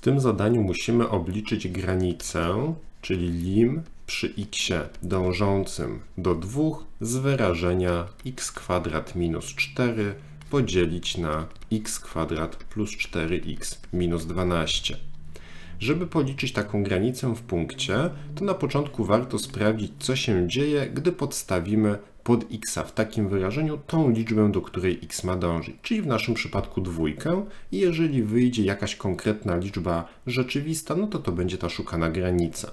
tym zadaniu musimy obliczyć granicę, czyli lim przy x dążącym do 2 z wyrażenia x kwadrat minus 4 podzielić na x kwadrat plus 4x minus 12. Żeby policzyć taką granicę w punkcie, to na początku warto sprawdzić, co się dzieje, gdy podstawimy pod x w takim wyrażeniu tą liczbę, do której x ma dążyć, czyli w naszym przypadku dwójkę. I jeżeli wyjdzie jakaś konkretna liczba rzeczywista, no to to będzie ta szukana granica.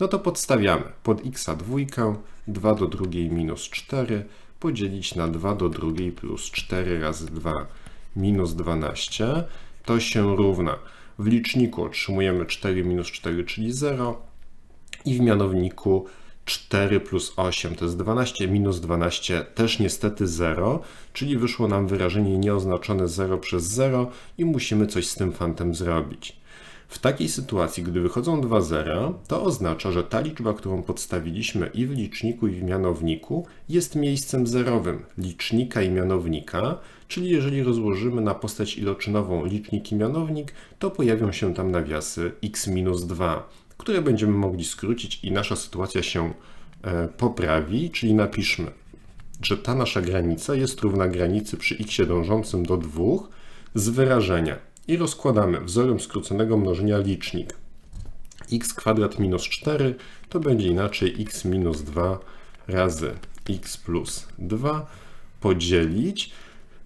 No to podstawiamy pod x dwójkę, 2 do drugiej minus 4, podzielić na 2 do drugiej plus 4 razy 2 minus 12. To się równa. W liczniku otrzymujemy 4 minus 4, czyli 0 i w mianowniku 4 plus 8 to jest 12, minus 12 też niestety 0, czyli wyszło nam wyrażenie nieoznaczone 0 przez 0 i musimy coś z tym fantem zrobić. W takiej sytuacji, gdy wychodzą dwa zera, to oznacza, że ta liczba, którą podstawiliśmy i w liczniku, i w mianowniku, jest miejscem zerowym licznika i mianownika, czyli jeżeli rozłożymy na postać iloczynową licznik i mianownik, to pojawią się tam nawiasy x minus 2, które będziemy mogli skrócić i nasza sytuacja się e, poprawi, czyli napiszmy, że ta nasza granica jest równa granicy przy x dążącym do 2 z wyrażenia i rozkładamy wzorem skróconego mnożenia licznik. x kwadrat minus 4 to będzie inaczej x minus 2 razy x plus 2 podzielić.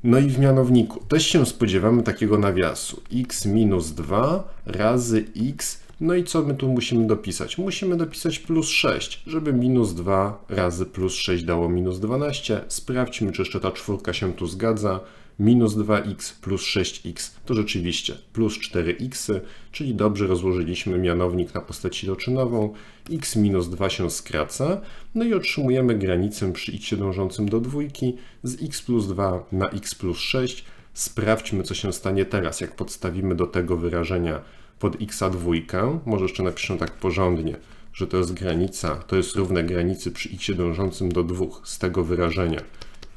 No i w mianowniku też się spodziewamy takiego nawiasu x minus 2 razy x. No i co my tu musimy dopisać? Musimy dopisać plus 6, żeby minus 2 razy plus 6 dało minus 12. Sprawdźmy, czy jeszcze ta czwórka się tu zgadza minus 2x plus 6x to rzeczywiście plus 4x, czyli dobrze rozłożyliśmy mianownik na postać iloczynową, x minus 2 się skraca, no i otrzymujemy granicę przy x dążącym do dwójki z x plus 2 na x plus 6. Sprawdźmy, co się stanie teraz, jak podstawimy do tego wyrażenia pod x dwójkę. Może jeszcze napiszę tak porządnie, że to jest granica, to jest równe granicy przy x dążącym do 2 z tego wyrażenia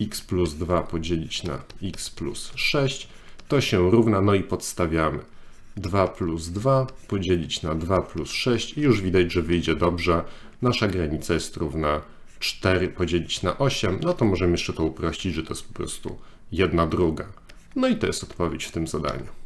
x plus 2 podzielić na x plus 6, to się równa, no i podstawiamy 2 plus 2 podzielić na 2 plus 6 i już widać, że wyjdzie dobrze. Nasza granica jest równa 4 podzielić na 8, no to możemy jeszcze to uprościć, że to jest po prostu jedna druga. No i to jest odpowiedź w tym zadaniu.